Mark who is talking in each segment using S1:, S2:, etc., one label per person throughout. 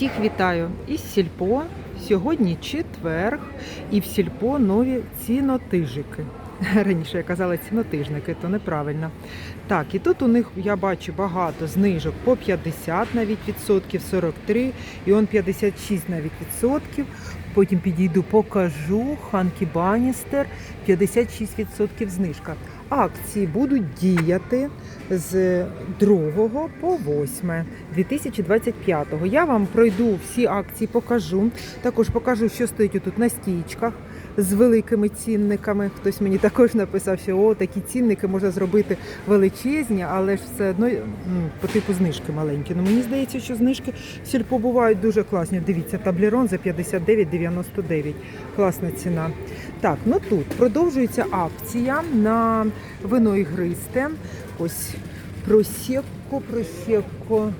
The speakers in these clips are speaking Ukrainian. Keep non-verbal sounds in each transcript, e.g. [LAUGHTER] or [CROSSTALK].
S1: Всіх вітаю із сільпо. Сьогодні четверг, і в сільпо нові цінотижики. [LAUGHS] Раніше я казала цінотижники, то неправильно. Так, і тут у них я бачу багато знижок по 50 навіть відсотків, 43, і он 56 навіть відсотків. Потім підійду, покажу. Ханкі Баністер 56% знижка. Акції будуть діяти з 2 по 8 2025. Я вам пройду всі акції, покажу. Також покажу, що стоїть тут на стійчках з великими цінниками. Хтось мені також написав, що о, такі цінники можна зробити величезні, але ж все одно по типу знижки маленькі. Ну мені здається, що знижки сільпо бувають дуже класні. Дивіться, таблерон за 59,99. Класна ціна. Так, ну тут продовжується акція на вино ігристе. Ось просекко, просекко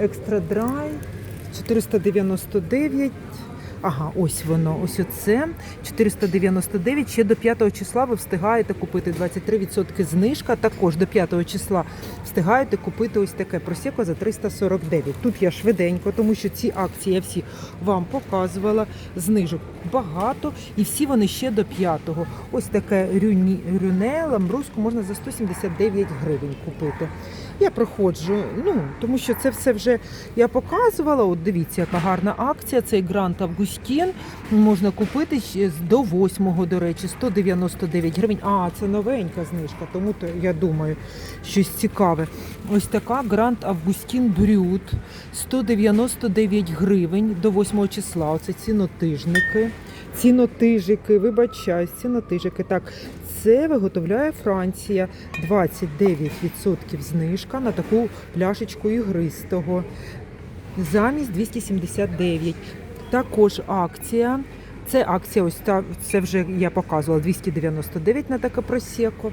S1: екстра драй 499. Ага, ось воно, ось оце 499. Ще до 5 числа ви встигаєте купити 23% знижка. Також до 5 числа встигаєте купити ось таке просеко за 349. Тут я швиденько, тому що ці акції я всі вам показувала. Знижок багато, і всі вони ще до 5-го. Ось таке рюні, рюне ламбруску можна за 179 гривень купити. Я проходжу, ну тому що це все вже я показувала. От дивіться, яка гарна акція. Цей грант Августін можна купити до 8-го, до речі, 199 гривень. А, це новенька знижка, тому то я думаю, щось цікаве. Ось така грант Августін Брют 199 гривень до 8 числа. Оце цінотижники. Цінотижики, вибачаюсь, цінотижики. Так, це виготовляє Франція. 29% знижка на таку пляшечку ігристого. Замість 279. Також акція. Це акція, ось та це вже я показувала 299 на таке просеко.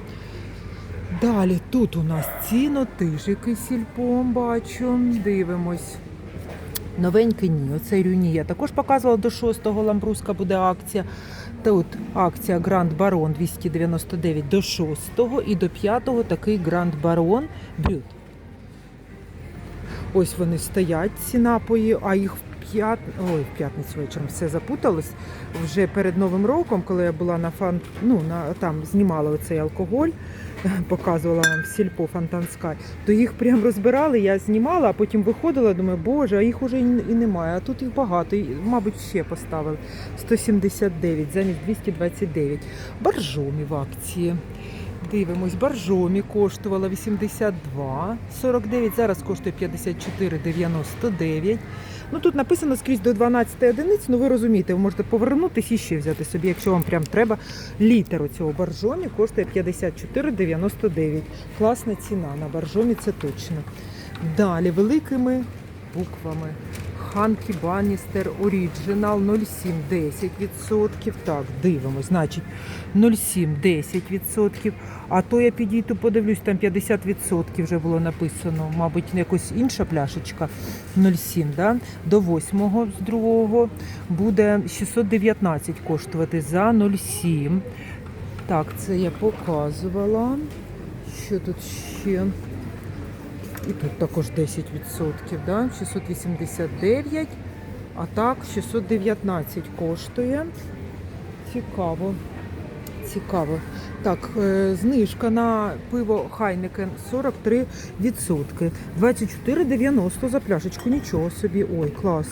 S1: Далі тут у нас цінотижики сільпом бачу. Дивимось. Новенький ні, оцей рюні я також показувала до 6-го ламбруска буде акція. Тут акція Гранд Барон 299 до 6-го і до 5-го такий Гранд Барон Брют. Ось вони стоять, ці напої, а їх п'ят... Ой, в п'ятницю вечором все запуталось. Вже перед Новим роком, коли я була на фан... ну, на... там знімала оцей алкоголь, [LAUGHS] показувала вам сільпо Фонтанскай, то їх прям розбирали, я знімала, а потім виходила, думаю, боже, а їх уже і немає. А тут їх багато, і, мабуть, ще поставили. 179 замість 229. Боржомі в акції. Дивимось, боржомі коштувала 82, 49, зараз коштує 54,99. Ну тут написано скрізь до 12 одиниць, ну ви розумієте, ви можете повернутися і ще взяти собі, якщо вам прям треба. Літр цього боржомі коштує 54,99. Класна ціна на боржомі, це точно. Далі великими буквами. Ханкі Баністер Оріджинал 0,7 10%. Так, дивимось, значить 0,7 10%. А то я підійду, подивлюсь, там 50% вже було написано. Мабуть, якось інша пляшечка 0,7, да? До 8 з другого буде 619 коштувати за 0,7. Так, це я показувала. Що тут ще? І тут також 10%, да? 689, а так 619 коштує. Цікаво. Цікаво. Так, е, знижка на пиво Хайнекен 43%. 24,90 за пляшечку. Нічого собі. Ой, клас.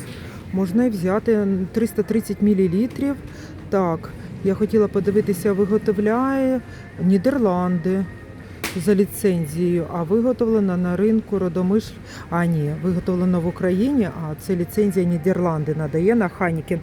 S1: Можна взяти 330 мл. Так, я хотіла подивитися, виготовляє Нідерланди за ліцензією, а виготовлена на ринку Родомишль. А ні, виготовлено в Україні, а це ліцензія Нідерланди надає на Ханікен.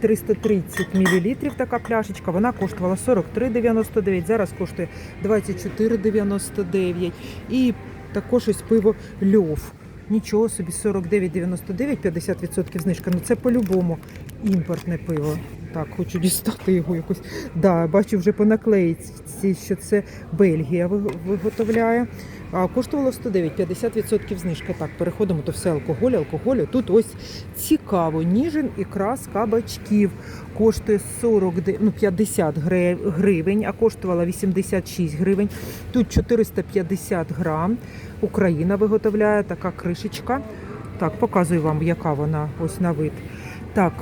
S1: 330 мл така пляшечка, вона коштувала 43,99, зараз коштує 24,99. І також ось пиво Льов. Нічого собі 49,99, 50% знижка. Ну це по-любому імпортне пиво. Так, хочу дістати його якось. Да, бачу вже по наклеїці, що це Бельгія виготовляє. А коштувало 109, 50% знижка. Так, переходимо, то все алкоголь, алкоголь. Тут ось цікаво. Ніжин ікра з кабачків коштує 40, ну, 50 гривень, а коштувала 86 гривень. Тут 450 грам. Україна виготовляє така кришечка. Так, показую вам, яка вона ось на вид. Так,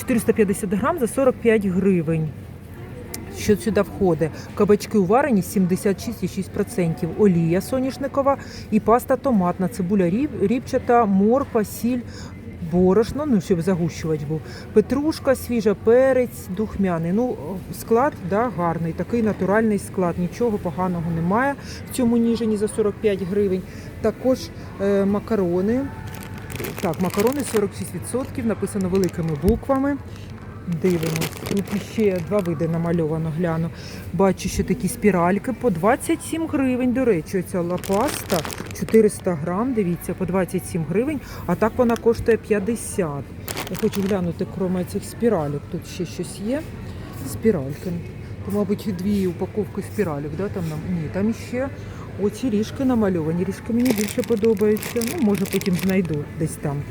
S1: 450 грам за 45 гривень. Що сюди входить? Кабачки уварені 76,6%, олія соняшникова і паста томатна, цибуля ріб, рібчата, морква, сіль, борошно, ну щоб загущувач був, петрушка, свіжа, перець, духмяний. Ну, склад да, гарний, такий натуральний склад, нічого поганого немає в цьому ніжені за 45 гривень. Також е, макарони. Так, макарони 46%, написано великими буквами. Дивимось. Тут ще два види намальовано, гляну. Бачу, що такі спіральки по 27 гривень. До речі, оця лапаста 400 грам, дивіться, по 27 гривень, а так вона коштує 50. Я хочу глянути, крім цих спіралік. Тут ще щось є. Спіральки. То, мабуть, дві упаковки спіралік, да? там, нам- ні, там ще оці ріжки намальовані. Ріжки мені більше подобаються. Ну, може, потім знайду десь там.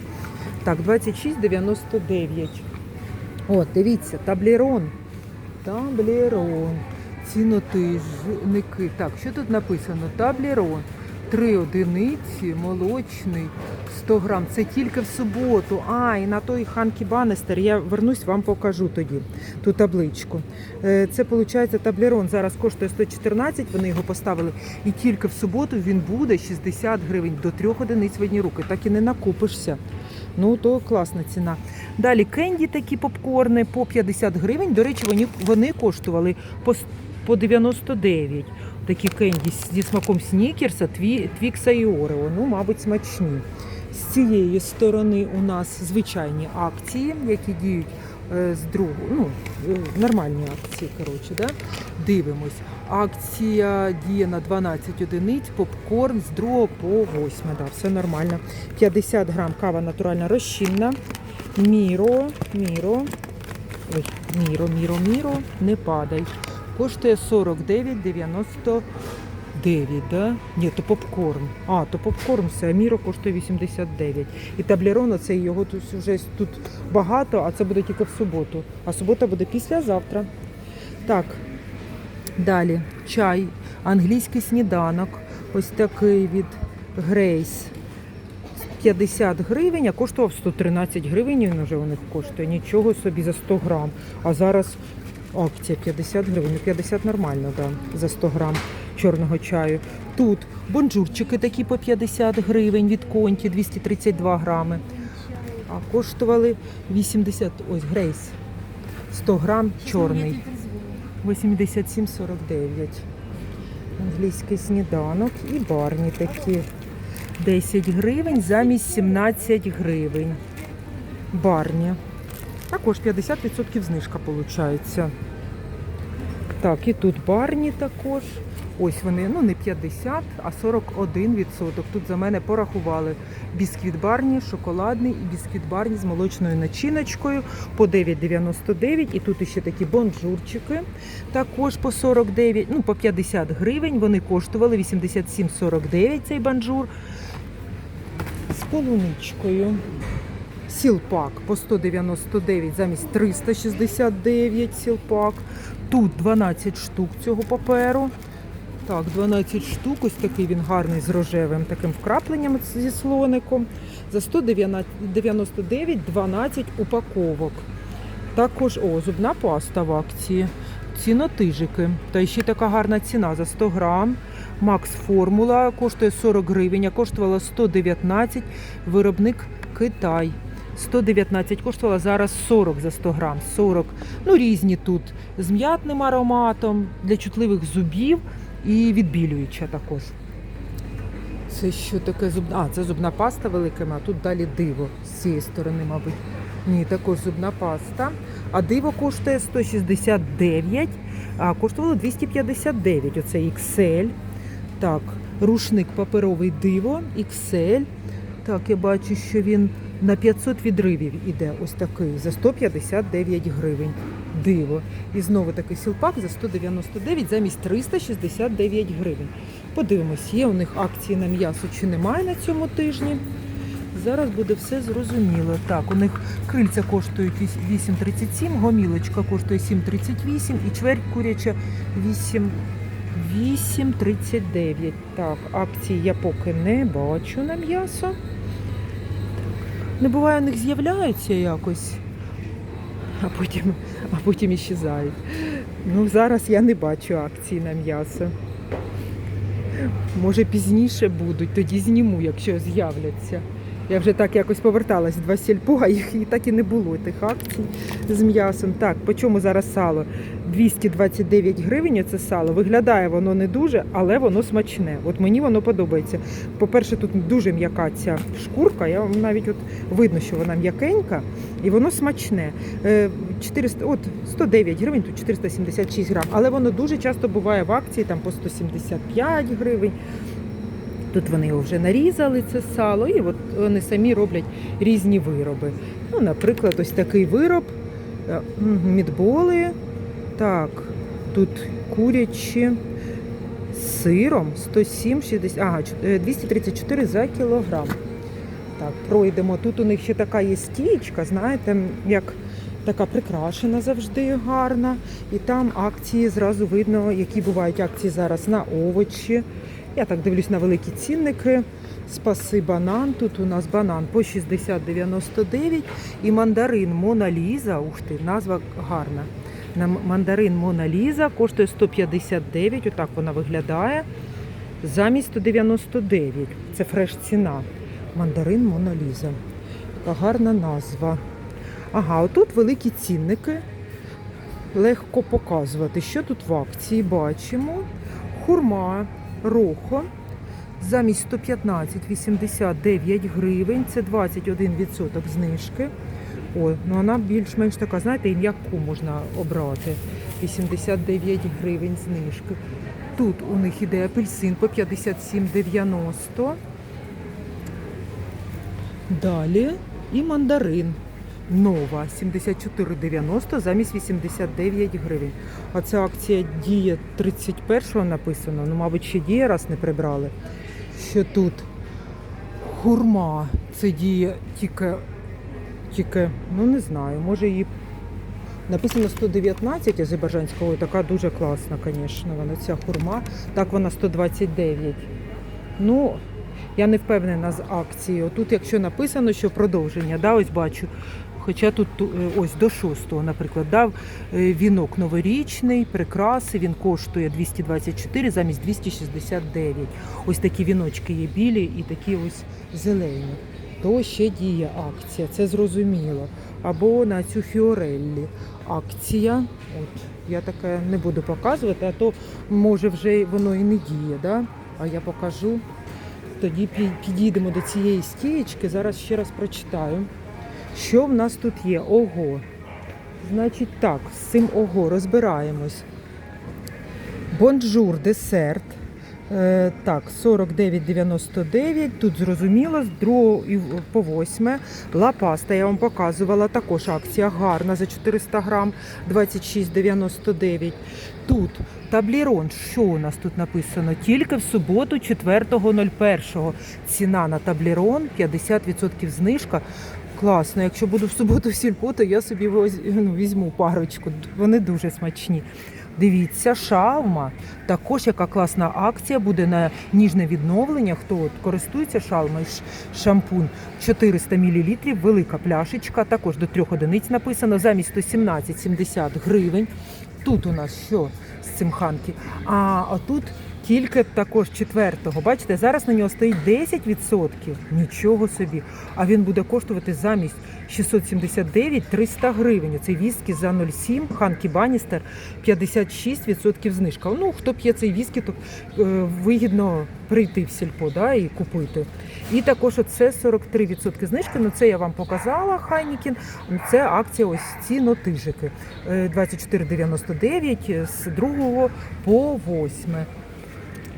S1: Так, 26,99. О, дивіться, таблерон. Таблерон. Цінотижники. Так, що тут написано? Таблерон. Три одиниці, молочний, 100 грам. Це тільки в суботу. А, і на той Ханкі Банестер. Я вернусь, вам покажу тоді ту табличку. Е, Це виходить таблерон. Зараз коштує 114, вони його поставили. І тільки в суботу він буде 60 гривень до трьох одиниць в одні руки. Так і не накупишся. Ну, то класна ціна. Далі кенді такі попкорни по 50 гривень. До речі, вони, вони коштували по, по 99. Такі кенді зі смаком снікерса, тві, твікса і орео. Ну, мабуть, смачні. З цієї сторони у нас звичайні акції, які діють е, з другого, ну, е, нормальні акції, коротше, да? дивимось. Акція діє на 12 одиниць, попкорн з 2 по 8, да, все нормально. 50 грам кава натуральна розчинна. Міро, міро, ой, міро, міро, міро, не падай. Коштує 49,99, да? Ні, то попкорн. А, то попкорн все, а міро коштує 89. І таблерон, оце його тут вже тут багато, а це буде тільки в суботу. А субота буде післязавтра. Так, далі чай, англійський сніданок. Ось такий від Грейс. 50 гривень, а коштував 113 гривень. Він вже у них коштує. Нічого собі за 100 грам. А зараз акція 50 гривень. Ну, 50 нормально, да, за 100 грам чорного чаю. Тут бонжурчики такі по 50 гривень від конті 232 грами. А коштували 80, ось Грейс. 100 грам чорний. 87,49. Англійський сніданок і барні такі. 10 гривень замість 17 гривень. Барні. Також 50% знижка виходить. Так, і тут барні також. Ось вони, ну не 50, а 41%. Тут за мене порахували бісквіт барні, шоколадний і бісквіт барні з молочною начиночкою по 9,99. І тут ще такі бонжурчики. Також по 49, ну по 50 гривень. Вони коштували 87,49 цей банжур з полуничкою. Сілпак по 199 замість 369 сілпак. Тут 12 штук цього паперу. Так, 12 штук, ось такий він гарний з рожевим таким вкрапленням зі слоником. За 199 12 упаковок. Також о, зубна паста в акції. Цінотижики. Та ще така гарна ціна за 100 грам. Макс Формула коштує 40 гривень, а коштувала 119. Виробник Китай. 119 коштувала зараз 40 за 100 грам. 40. Ну, різні тут з м'ятним ароматом для чутливих зубів і відбілююча також. Це що таке зубна? А, це зубна паста великими, а тут далі диво з цієї сторони, мабуть. Ні, також зубна паста. А диво коштує 169, а коштувало 259. Оце XL. Так, рушник паперовий диво, XL. Так, я бачу, що він на 500 відривів іде. Ось такий за 159 гривень. Диво. І знову такий сілпак за 199 замість 369 гривень. Подивимось, є у них акції на м'ясо чи немає на цьому тижні. Зараз буде все зрозуміло. Так, у них крильця коштують 8,37, гомілочка коштує 7,38 і чверть куряча 8. 8,39. Так, акції я поки не бачу на м'ясо. Не буває, у них з'являються якось, а потім, а потім іщезають. Ну, зараз я не бачу акції на м'ясо. Може пізніше будуть, тоді зніму, якщо з'являться. Я вже так якось поверталась два сільпо, а їх і так і не було тих акцій з м'ясом. Так, по чому зараз сало? 229 гривень це сало. Виглядає воно не дуже, але воно смачне. От мені воно подобається. По-перше, тут дуже м'яка ця шкурка. Я навіть от видно, що вона м'якенька, і воно смачне. Е, 400, от 109 гривень, тут 476 грам. Але воно дуже часто буває в акції, там по 175 гривень. Тут вони його вже нарізали, це сало, і от вони самі роблять різні вироби. Ну, наприклад, ось такий вироб, е, мідболи. Так, тут курячі з сиром 107,60, ага, е, 234 за кілограм. Так, пройдемо. Тут у них ще така є стічка, знаєте, як така прикрашена завжди гарна. І там акції зразу видно, які бувають акції зараз на овочі. Я так дивлюсь на великі цінники. Спаси банан. Тут у нас банан по 60,99 і мандарин Мона Ліза. Ух ти, назва гарна. На мандарин Мона Ліза коштує 159, отак вона виглядає. Замість 199. Це фреш ціна. Мандарин Мона Ліза. Така гарна назва. Ага, отут великі цінники. Легко показувати, що тут в акції бачимо. Хурма, рохо. Замість 115,89 гривень. Це 21% знижки. О, ну вона більш-менш така, знаєте, і м'яку можна обрати. 89 гривень знижки. Тут у них іде апельсин по 57,90. Далі і мандарин. Нова 74,90 замість 89 гривень. А ця акція діє 31-го написано. Ну, мабуть, ще діє, раз не прибрали. Що тут хурма. Це діє тільки, тільки, ну не знаю, може її написано 119 азербайджанського, така дуже класна, звісно, вона ця хурма. Так вона 129. Ну, я не впевнена з акцією. Тут, якщо написано, що продовження, да, ось бачу. Хоча тут е, ось до 6-го, наприклад, дав е, вінок новорічний, прикраси, він коштує 224 замість 269. Ось такі віночки є білі і такі ось зелені. То ще діє акція, це зрозуміло. Або на цю фіореллі акція. От я таке не буду показувати, а то може вже воно і не діє. Да? А я покажу. Тоді підійдемо до цієї стієчки. Зараз ще раз прочитаю. Що в нас тут є? Ого. Значить так, з цим ого розбираємось. Бонжур десерт. Е, так, 49,99. Тут зрозуміло, з 2 по 8. Ла паста я вам показувала. Також акція гарна за 400 грам 26,99. Тут таблірон. Що у нас тут написано? Тільки в суботу, 4.01. Ціна на таблірон 50% знижка. Класно, якщо буду в суботу в сільпо, то я собі ну, візьму парочку. Вони дуже смачні. Дивіться, шалма. Також яка класна акція буде на ніжне відновлення. Хто от користується шалмою шампунь 400 мл, велика пляшечка, також до трьох одиниць написано, замість 117,70 гривень. Тут у нас що з цим ханки? А, а тут тільки також четвертого. Бачите, зараз на нього стоїть 10%. Нічого собі. А він буде коштувати замість 679 300 гривень. Це віскі за 0,7, Ханкі Баністер 56% знижка. Ну, хто п'є цей віскі, то е, вигідно прийти в сільпо да, і купити. І також оце 43% знижки. Ну це я вам показала, Хайнікін. Це акція ось ці нотижики. Е, 24,99 з 2 по 8.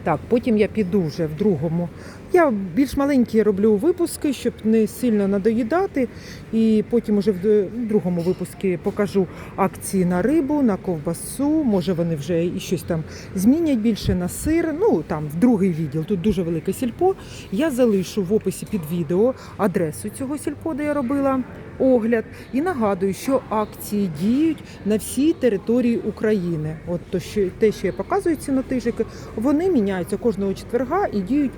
S1: Так, потім я піду вже в другому. Я більш маленькі роблю випуски, щоб не сильно надоїдати. І потім уже в другому випуску покажу акції на рибу, на ковбасу. Може вони вже і щось там змінять більше на сир. Ну там в другий відділ. Тут дуже велике сільпо. Я залишу в описі під відео адресу цього сільпо, де я робила огляд. І нагадую, що акції діють на всій території України. От то, що те, що я показую ці нотижики, вони міняються кожного четверга і діють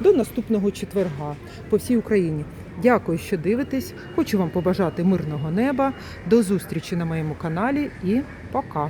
S1: до наступного четверга по всій Україні. Дякую, що дивитесь. Хочу вам побажати мирного неба. До зустрічі на моєму каналі і пока!